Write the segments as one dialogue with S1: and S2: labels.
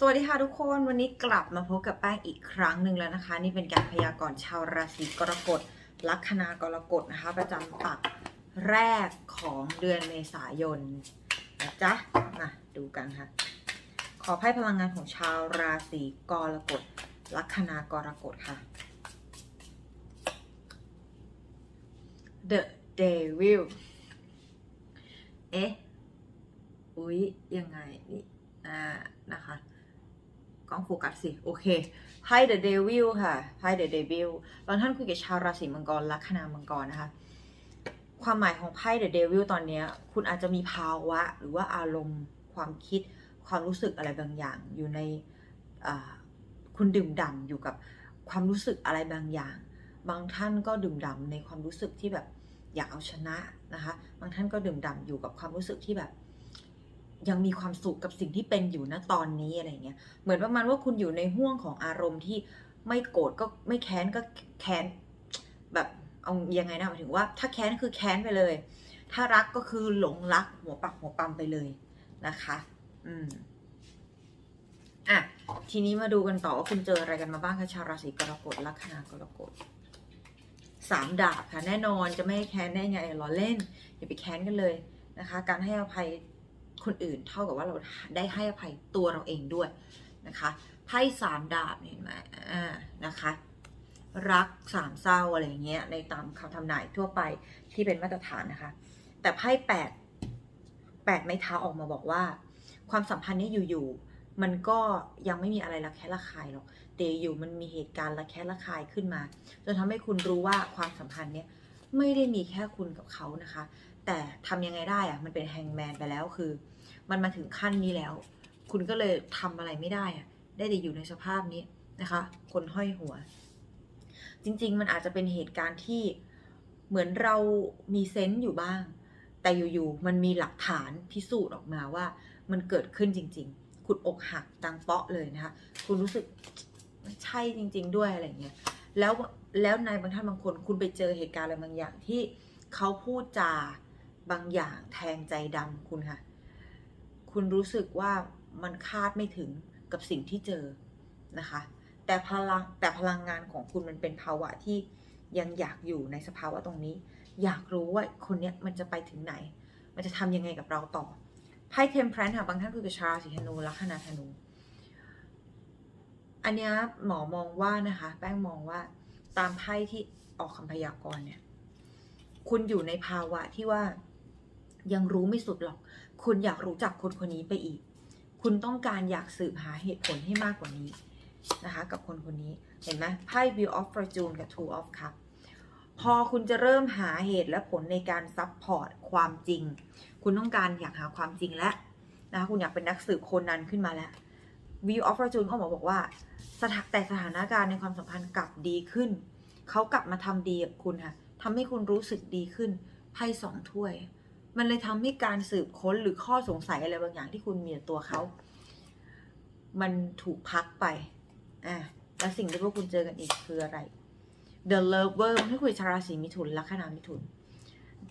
S1: สวัสดีค่ะทุกคนวันนี้กลับมาพบกับแป้งอีกครั้งหนึ่งแล้วนะคะ นี่เป็นการพยากรณ์ชาวราศีกรกฎลัคนากรกฎนะคะ ประจำปักแรกของเดือนเมษายนนะจ๊ะมาดูกันค่ะ ขอไพ่พลังงานของชาวราศีกรกฎลัคนากรกฎค่ะ The Devil เอ๊ะอุ๊ยยังไงนี่อ่านะคะ กล้องโฟกัสสิ โอเคไพ่ The Devil ค่ะไพ่ The Devil บางท่านคุยกับชาวราศีมังกรลัคนามังกรนะคะ ความหมายของไพ่ The Devil ตอนนี้ คุณอาจจะมีภาวะ หรือว่าอารมณ์ความคิดความรู้สึกอะไรบางอย่าง อยู่ในคุณดื่มด่ำอยู่กับความรู้สึกอะไรบางอย่าง บางท่านก็ดื่มด่ำในความรู้สึกที่แบบอยากเอาชนะนะคะ บางท่านก็ดื่มด่ำอยู่กับความรู้สึกที่แบบ ยังมีความสุขกับสิ่งที่เป็นอยู่ณตอนนี้อะไรเงี้ยเหมือนประมาณว่าคุณอยู่ในห่วงของอารมณ์ที่ไม่โกรธก็ไม่แค้นก็แค้นแบบเอายังไงนะหมายถึงว่า ถ้าแค้นคือแค้นไปเลย ถ้ารักก็คือหลงรักหัวปักหัวปั๊มไปเลยนะคะ อืมอะทีนี้มาดูกันต่อว่าคุณเจออะไรกันมาบ้างคะชาวราศีกรกฎลัคนากรกฎสามดาบค่ะแน่นอนจะไม่ให้แค้นได้ไงล้อเล่นอย่าไปแค้นกันเลยนะคะ การให้อภัย คนอื่น เท่ากับว่าเราได้ให้อภัยตัวเราเองด้วยนะคะไพ่สามดาบเห็นไหมอ่านะคะรักสามเศร้าอะไรอย่างเงี้ยในตามคำทำนายทั่วไปที่เป็นมาตรฐานนะคะ แต่ไพ่แปดแปดไม้เท้าออกมาบอกว่า ความสัมพันธ์นี้อยู่ๆมันก็ยังไม่มีอะไรระแคะระคายหรอกแต่อยู่มันมีเหตุการณ์ระแคะระคายขึ้นมาจนทำให้คุณรู้ว่าความสัมพันธ์เนี้ยไม่ได้มีแค่คุณกับเขานะคะ แต่ทำยังไงได้อะมันเป็นแฮงแมนไปแล้วคือ มันมาถึงขั้นนี้แล้ว คุณก็เลยทำอะไรไม่ได้อะได้แต่อยู่ในสภาพนี้นะคะ คนห้อยหัว จริง ๆ มันอาจจะเป็นเหตุการณ์ที่เหมือนเรามีเซนต์อยู่บ้าง แต่อยู่ๆมันมีหลักฐานพิสูจน์ออกมาว่า มันเกิดขึ้นจริง ๆ คุณอกหักดังเปาะเลยนะคะ คุณรู้สึกมันใช่จริง ๆ ด้วยอะไรเงี้ยแล้วแล้วในบางท่านบางคน คุณไปเจอเหตุการณ์อะไรบางอย่างที่เขาพูดจาบางอย่างแทงใจดำคุณค่ะ คุณรู้สึกว่ามันคาดไม่ถึงกับสิ่งที่เจอนะคะ แต่พลังแต่พลังงานของคุณมันเป็นภาวะที่ยังอยากอยู่ในสภาวะตรงนี้ อยากรู้ว่าคนเนี้ยมันจะไปถึงไหน มันจะทำยังไงกับเราต่อไพ่เทมเพลนค่ะบางท่านคือกับชาวราศีธนูลัคนาธนู อันนี้หมอมองว่านะคะ แป้งมองว่าตามไพ่ที่ออกคำพยากรณ์เนี่ย คุณอยู่ในภาวะที่ว่ายังรู้ไม่สุดหรอก คุณอยากรู้จักคนคนนี้ไปอีก คุณต้องการอยากสืบหาเหตุผลให้มากกว่านี้นะคะ กับคนคนนี้เห็นไหมไพ่ Wheel of Fortune กับ Two of Cup พอคุณจะเริ่มหาเหตุและผลในการซับพอร์ตความจริง คุณต้องการอยากหาความจริงแล้วนะคะคุณอยากเป็นนักสืบคนนั้นขึ้นมาแล้ว Wheel of Fortune เขาบอกบอกว่าสถแต่สถานการณ์ในความสัมพันธ์กลับดีขึ้น เขากลับมาทำดีกับคุณค่ะทำให้คุณรู้สึกดีขึ้น ไพ่สองถ้วย มันเลยทำให้การสืบค้นหรือข้อสงสัยอะไรบางอย่างที่คุณมีตัวเขา มันถูกพักไปอะและสิ่งที่พวกคุณเจอกันอีกคืออะไร The Lover มันให้คุยชาราศีมิถุนลัคนามิถุน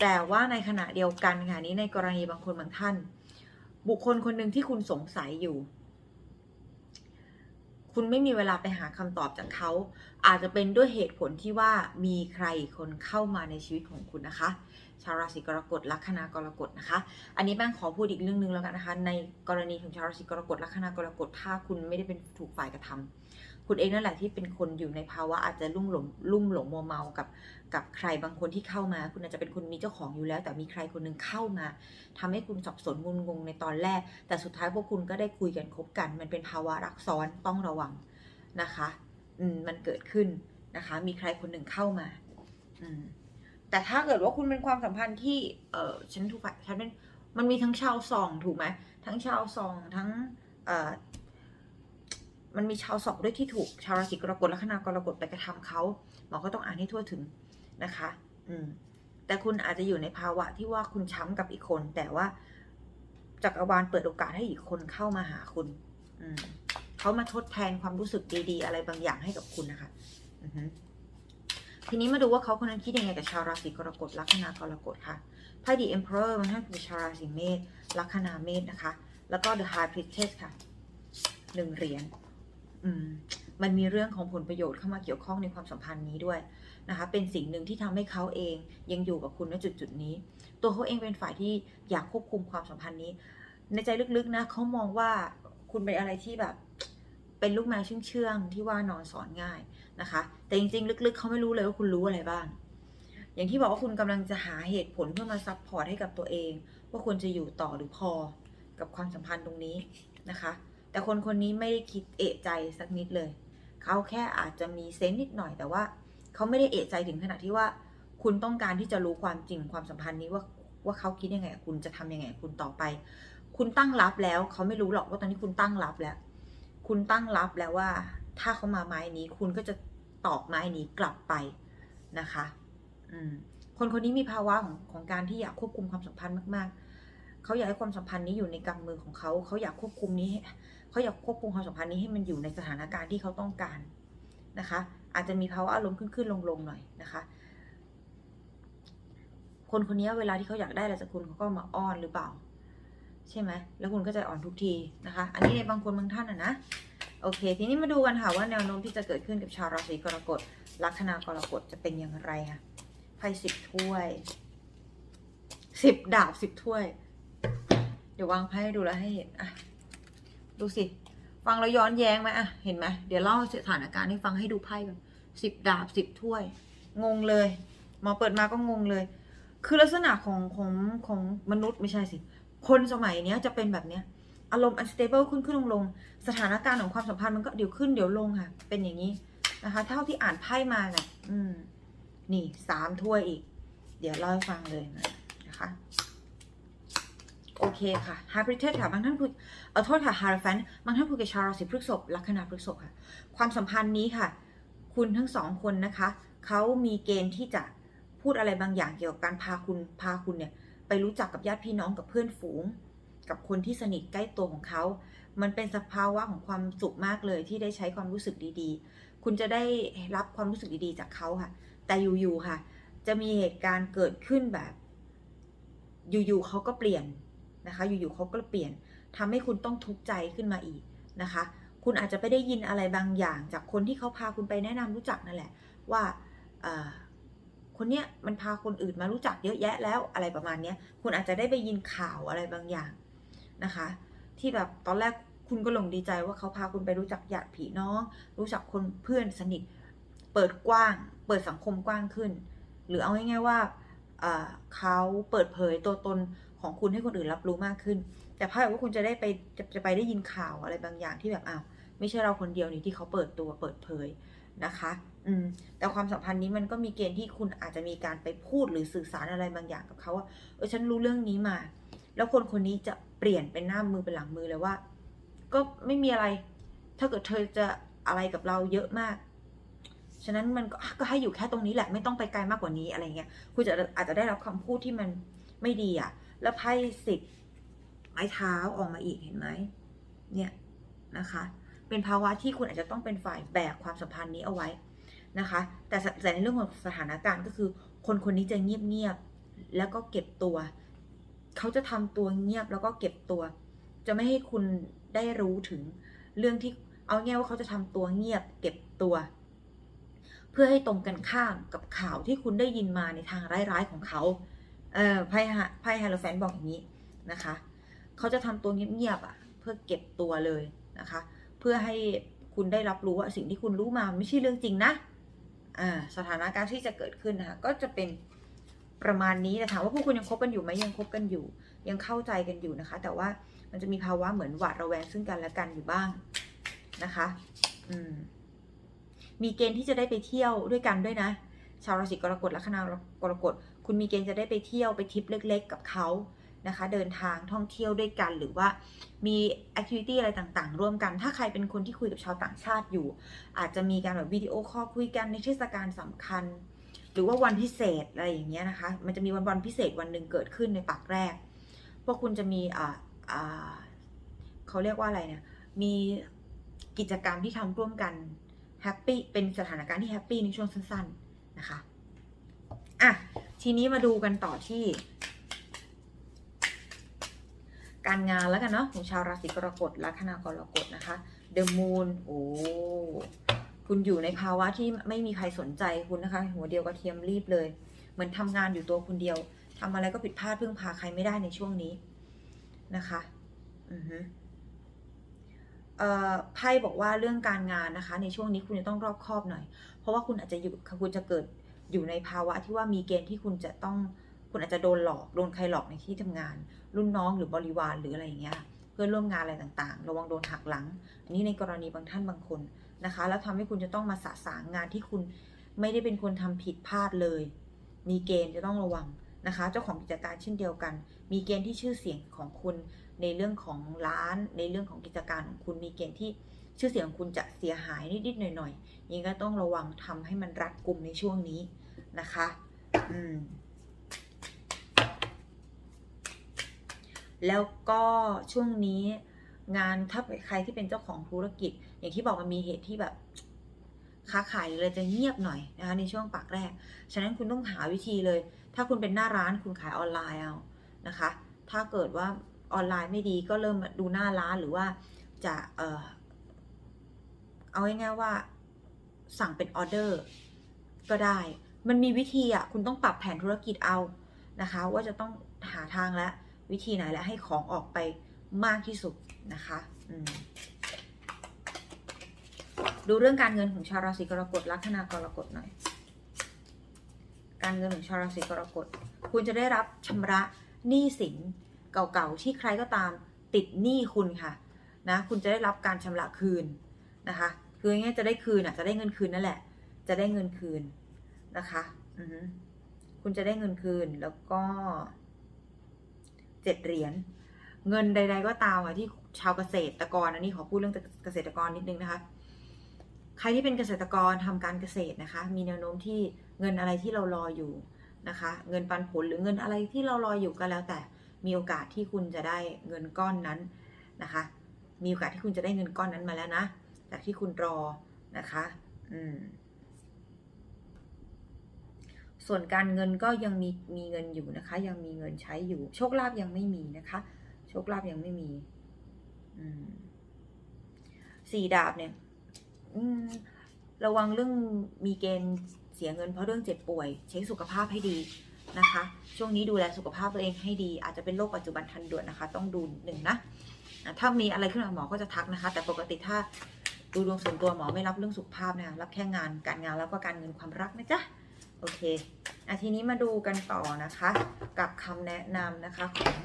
S1: แต่ว่าในขณะเดียวกันค่ะนี้ในกรณีบางคนบางท่าน บุคคลคนหนึ่งที่คุณสงสัยอยู่ คุณไม่มีเวลาไปหาคำตอบจากเขา อาจจะเป็นด้วยเหตุผลที่ว่ามีใครคนเข้ามาในชีวิตของคุณนะคะ ชาวราศีกรกฎลัคนากรกฎนะคะ อันนี้แป้งขอพูดอีกเรื่องหนึงแล้วกันนะคะ ในกรณีของชาวราศีกรกฎลัคนากรกฎถ้าคุณไม่ได้เป็นถูกฝ่ายกระทำคุณเองนั่นแหละที่เป็นคนอยู่ในภาวะอาจจะลุ่มหลงลุ่มหลงมัวเมากับกับใครบางคนที่เข้ามา คุณอาจจะเป็นคนมีเจ้าของอยู่แล้ว แต่มีใครคนหนึงเข้ามาทำให้คุณสับสนงุนงงในตอนแรก แต่สุดท้ายพวกคุณก็ได้คุยกันคบกัน มันเป็นภาวะรักซ้อนต้องระวังนะคะ อืมมันเกิดขึ้นนะคะ มีใครคนหนึ่งเข้ามา อืม แต่ถ้าเกิดว่าคุณเป็นความสัมพันธ์ที่ เออฉันถูกฝ่ายฉันเป็น มันมีทั้งชาวซองถูกไหม ทั้งชาวซอง ทั้ง เออมันมีชาวสองด้วยที่ถูก ชาวราศีกรกฎและคณากรกฎไปกระทำเขาหมอก็ต้องอ่านให้ทั่วถึงนะคะ อืม แต่คุณอาจจะอยู่ในภาวะที่ว่าคุณช้ำกับอีกคน แต่ว่าจักรวาลเปิดโอกาสให้อีกคนเข้ามาหาคุณ อืมเขามาทดแทนความรู้สึกดีๆ อะไรบางอย่างให้กับคุณนะคะ อือฮึ ทีนี้มาดูว่าเขาคนนั้นคิดยังไงกับชาวราศีกรกฎลัคนากรกฎค่ะไพ่ The Emperor มันให้คือชาวราศีเมษลัคนาเมษนะคะ แล้วก็ The High Priestess ค่ะหนึ่งเหรียญอืมมันมีเรื่องของผลประโยชน์เข้ามาเกี่ยวข้องในความสัมพันธ์นี้ด้วยนะคะ เป็นสิ่งหนึ่งที่ทำให้เขาเองยังอยู่กับคุณณจุดจุดนี้ ตัวเขาเองเป็นฝ่ายที่อยากควบคุมความสัมพันธ์นี้ ในใจลึกๆนะเขามองว่าคุณเป็นอะไรที่แบบ เป็นลูกแมวเชื่องๆที่ว่านอนสอนง่ายนะคะ แต่จริงๆ ลึกๆ เขาไม่รู้เลยว่าคุณรู้อะไรบ้าง อย่างที่บอกว่าคุณกำลังจะหาเหตุผลเพื่อมาซับพอร์ตให้กับตัวเอง ว่าควรจะอยู่ต่อหรือพอกับความสัมพันธ์ตรงนี้นะคะ แต่คนคนนี้ไม่ได้คิดเอะใจสักนิดเลย เขาแค่อาจจะมีเซนส์นิดหน่อยแต่ว่าเขาไม่ได้เอะใจถึงขนาดที่ว่า คุณต้องการที่จะรู้ความจริงความสัมพันธ์นี้ว่าว่าเขาคิดยังไง คุณจะทำยังไงคุณต่อไป คุณตั้งรับแล้ว เขาไม่รู้หรอกว่าตอนนี้คุณตั้งรับแล้ว คุณตั้งรับแล้วว่า ถ้าเขามาไม้นี้ คุณก็จะตอบไม้นี้กลับไปนะคะอืมคนคนนี้มีภาวะของของการที่อยากควบคุมความสัมพันธ์มาก ๆ เขาอยากให้ความสัมพันธ์นี้อยู่ในกำมือของเขา เขาอยากควบคุมนี้ เขาอยากควบคุมความสัมพันธ์นี้ให้มันอยู่ในสถานการณ์ที่เขาต้องการนะคะ อาจจะมีภาวะอารมณ์ขึ้นๆลงๆหน่อยนะคะ คนคนนี้เวลาที่เขาอยากได้อะไรจากคุณเขาก็มาอ้อนหรือเปล่า ใช่ไหมแล้วคุณก็ใจอ่อนทุกทีนะคะ อันนี้ในบางคนบางท่านอะนะ โอเค ทีนี้มาดูกันค่ะว่าแนวโน้มที่จะเกิดขึ้นกับชาวราศีกรกฎ ลัคนากรกฎจะเป็นอย่างไรค่ะไพ่สิบถ้วยสิบดาบสิบถ้วย เดี๋ยววางไพ่ให้ดูแล้วให้เห็นอะดูสิ ฟังแล้วย้อนแย้งไหมอะ เห็นไหมเดี๋ยวเล่าสถานการณ์ให้ฟังให้ดูไพ่ก่อนสิบดาบสิบถ้วย งงเลย หมอเปิดมาก็งงเลย คือลักษณะของของของมนุษย์ไม่ใช่สิ คนสมัยเนี้ยจะเป็นแบบเนี้ยอารมณ์ unstable ขึ้นขึ้นลงลงสถานการณ์ของความสัมพันธ์มันก็เดี๋ยวขึ้นเดี๋ยวลงค่ะ เป็นอย่างนี้นะคะ เท่าที่อ่านไพ่มาน่ะอืม นี่สามถ้วยอีก เดี๋ยวเล่าให้ฟังเลยนะคะ โอเคค่ะฮาร์ p ริเทสค่ะบางท่านคุยเอาโทษค่ะฮาร์แฟนบางท่านคุยกับชาวราศีพฤษภลัคนาพฤษภค่ะ ความสัมพันธ์นี้ค่ะ คุณทั้งสองคนนะคะเขามีเกณฑ์ที่จะพูดอะไรบางอย่างเกี่ยวกับการพาคุณพาคุณเนี่ย ไปรู้จักกับญาติพี่น้องกับเพื่อนฝูง กับคนที่สนิทใกล้ตัวของเขา มันเป็นสภาวะของความสุขมากเลยที่ได้ใช้ความรู้สึกดีๆ คุณจะได้รับความรู้สึกดีๆ จากเขาค่ะ แต่อยู่ๆค่ะ จะมีเหตุการณ์เกิดขึ้นแบบ อยู่ๆเขาก็เปลี่ยนนะคะ อยู่ๆเขาก็เปลี่ยนทำให้คุณต้องทุกข์ใจขึ้นมาอีกนะคะ คุณอาจจะไปได้ยินอะไรบางอย่าง จากคนที่เขาพาคุณไปแนะนำรู้จักนั่นแหละว่า คนเนี้ยมันพาคนอื่นมารู้จักเยอะแยะแล้วอะไรประมาณเนี้ยคุณอาจจะได้ไปยินข่าวอะไรบางอย่างนะคะ ที่แบบตอนแรกคุณก็หลงดีใจว่าเขาพาคุณไปรู้จักญาติพี่น้อง รู้จักคนเพื่อนสนิท เปิดกว้าง เปิดสังคมกว้างขึ้น หรือเอาง่ายๆว่าเขาเปิดเผยตัวตนของคุณให้คนอื่นรับรู้มากขึ้น แต่ภายว่าคุณจะได้ไปจะจะไปได้ยินข่าวอะไรบางอย่างที่แบบอ้าวไม่ใช่เราคนเดียวนี่ที่เขาเปิดตัวเปิดเผยนะคะ อืมแต่ความสัมพันธ์นี้มันก็มีเกณฑ์ที่คุณอาจจะมีการไปพูดหรือสื่อสารอะไรบางอย่างกับเขาว่าเออฉันรู้เรื่องนี้มา แล้วคนคนนี้จะเปลี่ยนเป็นหน้ามือเป็นหลังมือเลยว่า ก็ไม่มีอะไร ถ้าเกิดเธอจะอะไรกับเราเยอะมาก ฉะนั้นมันก็ให้อยู่แค่ตรงนี้แหละ ไม่ต้องไปไกลมากกว่านี้อะไรเงี้ยคุณจะอาจจะได้รับคำพูดที่มันไม่ดีอะ แล้วไพ่สิบไม้เท้าออกมาอีกเห็นไหมเนี่ยนะคะ เป็นภาวะที่คุณอาจจะต้องเป็นฝ่ายแบกความสัมพันธ์นี้เอาไว้ นะคะ แต่แต่ในเรื่องของสถานการณ์ก็คือ คนคนนี้จะเงียบๆแล้วก็เก็บตัว เขาจะทำตัวเงียบแล้วก็เก็บตัว จะไม่ให้คุณได้รู้ถึงเรื่องที่เอาง่ายว่าเขาจะทำตัวเงียบ เก็บตัว เพื่อให้ตรงกันข้ามกับข่าวที่คุณได้ยินมาในทางร้ายๆของเขาเออไพ่ฮะไพ่ฮาโลแฟนบอกอย่างนี้นะคะ เขาจะทำตัวเงียบๆอะ เพื่อเก็บตัวเลยนะคะ เพื่อให้คุณได้รับรู้ว่าสิ่งที่คุณรู้มาไม่ใช่เรื่องจริงนะ สถานการณ์ที่จะเกิดขึ้นนะคะก็จะเป็นประมาณนี้แต่ถามว่าพวกคุณยังคบกันอยู่ไหมยังคบกันอยู่ ยังเข้าใจกันอยู่นะคะ แต่ว่ามันจะมีภาวะเหมือนหวาดระแวงซึ่งกันและกันอยู่บ้างนะคะอืมมีเกณฑ์ที่จะได้ไปเที่ยวด้วยกันด้วยนะ ชาวราศีกรกฎลัคนากรกฎ คุณมีเกณฑ์จะได้ไปเที่ยวไปทริปเล็ก ๆ กับเขา นะคะ เดินทางท่องเที่ยวด้วยกัน หรือว่ามีแอคทิวิตี้อะไรต่างๆ ร่วมกัน ถ้าใครเป็นคนที่คุยกับชาวต่างชาติอยู่ อาจจะมีการแบบวิดีโอคอลคุยกันในเทศกาลสำคัญ หรือว่าวันพิเศษอะไรอย่างเงี้ยนะคะ มันจะมีวันวันพิเศษวันหนึ่งเกิดขึ้นในปักแรก พวกคุณจะมีอ่าอ่าเขาเรียกว่าอะไรเนี่ยมีกิจกรรมที่ทำร่วมกันแฮปปี้เป็นสถานการณ์ที่แฮปปี้ในช่วงสั้น ๆนะคะอะทีนี้มาดูกันต่อที่ การงานแล้วกันเนาะของชาวราศีกรกฎลัคนากรกฎนะคะ The Moon โอ้คุณอยู่ในภาวะที่ไม่มีใครสนใจคุณนะคะ หัวเดียวกระเทียมรีบเลย เหมือนทำงานอยู่ตัวคนเดียวทำอะไรก็ผิดพลาดพึ่งพาใครไม่ได้ในช่วงนี้นะคะอือฮึเอ่อไพ่บอกว่าเรื่องการงานนะคะ ในช่วงนี้คุณจะต้องรอบคอบหน่อย เพราะว่าคุณอาจจะอยู่คุณจะเกิดอยู่ในภาวะที่ว่ามีเกณฑ์ที่คุณจะต้อง คุณอาจจะโดนหลอกโดนใครหลอกในที่ทำงาน รุ่นน้องหรือบริวารหรืออะไรอย่างเงี้ยเพื่อนร่วมงานอะไรต่างๆ ระวังโดนหักหลัง อันนี้ในกรณีบางท่านบางคนนะคะ แล้วทำให้คุณจะต้องมาสะสางงานที่คุณไม่ได้เป็นคนทำผิดพลาดเลย มีเกณฑ์จะต้องระวังนะคะ เจ้าของกิจการเช่นเดียวกัน มีเกณฑ์ที่ชื่อเสียงของคุณในเรื่องของร้าน ในเรื่องของกิจการของคุณมีเกณฑ์ที่ชื่อเสียงของคุณจะเสียหายนิดๆหน่อยๆยังก็ต้องระวังทำให้มันรัดกุมในช่วงนี้นะคะ อืม แล้วก็ช่วงนี้งานถ้าใครที่เป็นเจ้าของธุรกิจ อย่างที่บอกมันมีเหตุที่แบบค้าขายเลยจะเงียบหน่อยนะคะในช่วงปากแรก ฉะนั้นคุณต้องหาวิธีเลย ถ้าคุณเป็นหน้าร้านคุณขายออนไลน์เอานะคะ ถ้าเกิดว่าออนไลน์ไม่ดีก็เริ่มดูหน้าร้านหรือว่าจะเออเอาง่ายๆว่าสั่งเป็นออเดอร์ก็ได้ มันมีวิธีอะคุณต้องปรับแผนธุรกิจเอานะคะ ว่าจะต้องหาทางและ วิธีไหนและให้ของออกไปมากที่สุดนะคะดูเรื่องการเงินของชาวราศีกรกฎลัคนากรกฎหน่อย การเงินของชาวราศีกรกฎ คุณจะได้รับชำระหนี้สินเก่าๆที่ใครก็ตามติดหนี้คุณค่ะนะคุณจะได้รับการชำระคืนนะคะคือง่ายจะได้คืนอะจะได้เงินคืนนั่นแหละ จะได้เงินคืนนะคะ อือคุณจะได้เงินคืนแล้วก็ เจ็ดเหรียญเงินใด ๆ ก็ตามอะที่ชาวเกษตรกรอันนี้ขอพูดเรื่องเกษตรกรนิดนึงนะคะ ใครที่เป็นเกษตรกรทำการเกษตรนะคะ มีแนวโน้มที่เงินอะไรที่เรารออยู่นะคะ เงินปันผลหรือเงินอะไรที่เรารออยู่ก็แล้ว แต่มีโอกาสที่คุณจะได้เงินก้อนนั้นนะคะ มีโอกาสที่คุณจะได้เงินก้อนนั้นมาแล้วนะ จากที่คุณรอนะคะ อืม ส่วนการเงินก็ยังมีมีเงินอยู่นะคะ ยังมีเงินใช้อยู่ โชคลาภยังไม่มีนะคะ โชคลาภยังไม่มีสี่ดาบเนี่ยระวังเรื่องมีเกณฑ์เสียเงินเพราะเรื่องเจ็บป่วย เช็คสุขภาพให้ดีนะคะ ช่วงนี้ดูแลสุขภาพตัวเองให้ดี อาจจะเป็นโรคปัจจุบันทันด่วนนะคะ ต้องดูหนึ่งนะถ้ามีอะไรขึ้นมาหมอก็จะทักนะคะ แต่ปกติถ้าดูดวงส่วนตัวหมอไม่รับเรื่องสุขภาพนะรับแค่งานการงานแล้วก็การเงินความรักนะจ๊ะ โอเคอะทีนี้มาดูกันต่อนะคะ กับคำแนะนำนะคะของ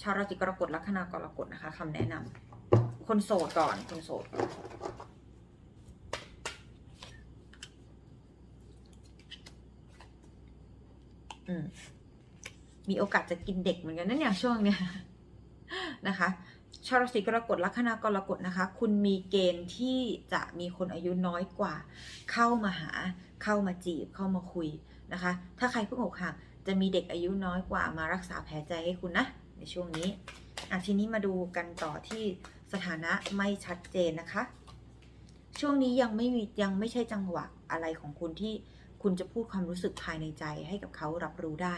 S1: ชาวราศีกรกฎลัคนากรกฎนะคะคำแนะนำคนโสดก่อนคนโสดก่อนอืมมีโอกาสจะกินเด็กเหมือนกันนั่นเนี่ยช่วงเนี้ยนะคะ ชาวราศีกรกฎลัคนากรกฎนะคะ คุณมีเกณฑ์ที่จะมีคนอายุน้อยกว่า เข้ามาหา เข้ามาจีบเข้ามาคุยนะคะ ถ้าใครเพิ่งอกหักจะมีเด็กอายุน้อยกว่ามารักษาแผลใจให้คุณนะ ในช่วงนี้อะทีนี้มาดูกันต่อที่สถานะไม่ชัดเจนนะคะ ช่วงนี้ยังไม่มียังไม่ใช่จังหวะอะไรของคุณที่คุณจะพูดความรู้สึกภายในใจให้กับเขารับรู้ได้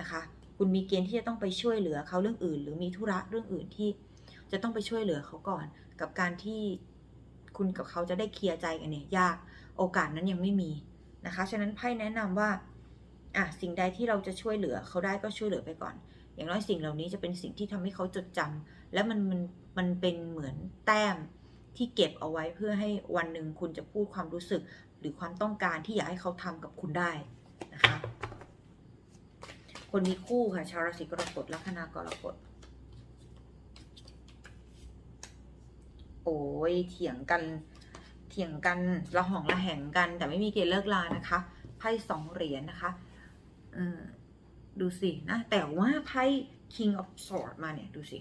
S1: นะคะ คุณมีเกณฑ์ที่จะต้องไปช่วยเหลือเขาเรื่องอื่น หรือมีธุระเรื่องอื่นที่ จะต้องไปช่วยเหลือเขาก่อน กับการที่คุณกับเขาจะได้เคลียร์ใจกันเนี่ยยากโอกาสนั้นยังไม่มีนะคะ ฉะนั้นไพ่แนะนำว่าอะสิ่งใดที่เราจะช่วยเหลือเขาได้ก็ช่วยเหลือไปก่อน อย่างน้อยสิ่งเหล่านี้จะเป็นสิ่งที่ทำให้เขาจดจำและมันมันมันเป็นเหมือนแต้มที่เก็บเอาไว้เพื่อให้วันหนึ่งคุณจะพูดความรู้สึก หรือความต้องการที่อยากให้เขาทำกับคุณได้นะคะ คนมีคู่ค่ะชาวราศีกรกฎลัคนา กรกฎ โอ้ยเถียงกัน เถียงกันระหองระแหงกัน แต่ไม่มีเกณฑ์เลิกลานะคะไพ่สองเหรียญนะคะเออดูสินะแต่ว่าไพ่ King of Swords มาเนี่ยดูสิ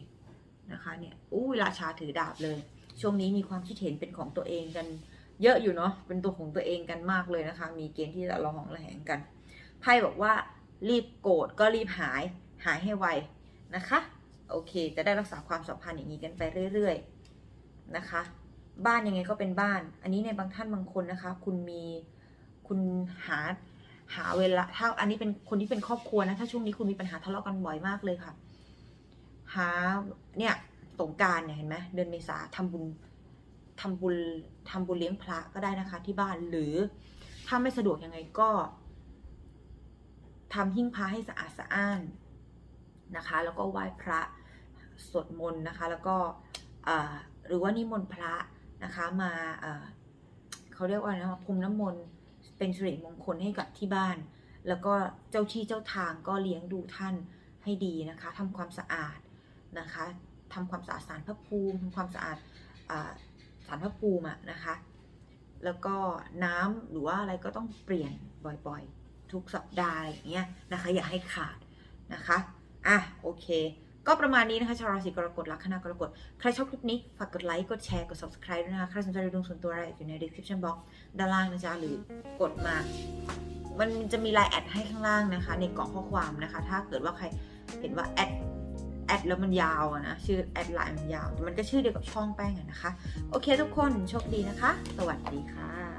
S1: นะคะเนี่ยอู้ราชาถือดาบเลย ช่วงนี้มีความคิดเห็นเป็นของตัวเองกัน เยอะอยู่เนาะเป็นตัวของตัวเองกันมากเลยนะคะ มีเกณฑ์ที่จะระหองระแหงกันไพ่บอกว่ารีบโกรธก็รีบหายหายให้ไวนะคะ โอเค จะได้รักษาความสัมพันธ์อย่างนี้กันไปเรื่อยๆ นะคะ บ้านยังไงก็เป็นบ้าน อันนี้ในบางท่านบางคนนะคะ คุณมีคุณหาหาเวลาถ้าอันนี้เป็นคนที่เป็นครอบครัวนะถ้าช่วงนี้คุณมีปัญหาทะเลาะกันบ่อยมากเลยค่ะ หาเนี่ยสงการเนี่ยเห็นไหมเดือนเมษาทำบุญทำบุญทำบุญเลี้ยงพระก็ได้นะคะ ที่บ้านหรือถ้าไม่สะดวกยังไงก็ทำหิ้งพระให้สะอาดสะอ้านนะคะ แล้วก็ไหว้พระสวดมนต์นะคะ แล้วก็อ่า หรือว่านิมนต์พระนะคะมาเขาเรียกว่าอะไรนะพรมน้ำมนต์เป็นสิริมงคลให้กับที่บ้าน แล้วก็เจ้าที่เจ้าทางก็เลี้ยงดูท่านให้ดีนะคะทำความสะอาดนะคะทำความสะอาดสารพระภูมิทำความสะอาดสารพระภูมิอะนะคะ แล้วก็น้ำหรือว่าอะไรก็ต้องเปลี่ยนบ่อยๆ ทุกสัปดาห์อะไรอย่างเงี้ยนะคะ อย่าให้ขาดนะคะ อะ โอเค ก็ประมาณนี้นะคะชาวราศีกรกฎลัคนากรกฎใครชอบคลิปนี้ ฝากกดไลค์กดแชร์กด subscribe ด้วยนะคะใครสนใจดูดวงส่วนตัวอะไรอยู่ใน description box ด้านล่างนะจ๊ะหรือกดมา มันจะมีไลน์แอดให้ข้างล่างนะคะ ในกล่องข้อความนะคะ ถ้าเกิดว่าใครเห็นว่าแอดแอดแล้วมันยาวนะชื่อแอดไลน์มันยาว มันก็ชื่อเดียวกับช่องแป้งนะคะ โอเคทุกคนโชคดีนะคะ สวัสดีค่ะ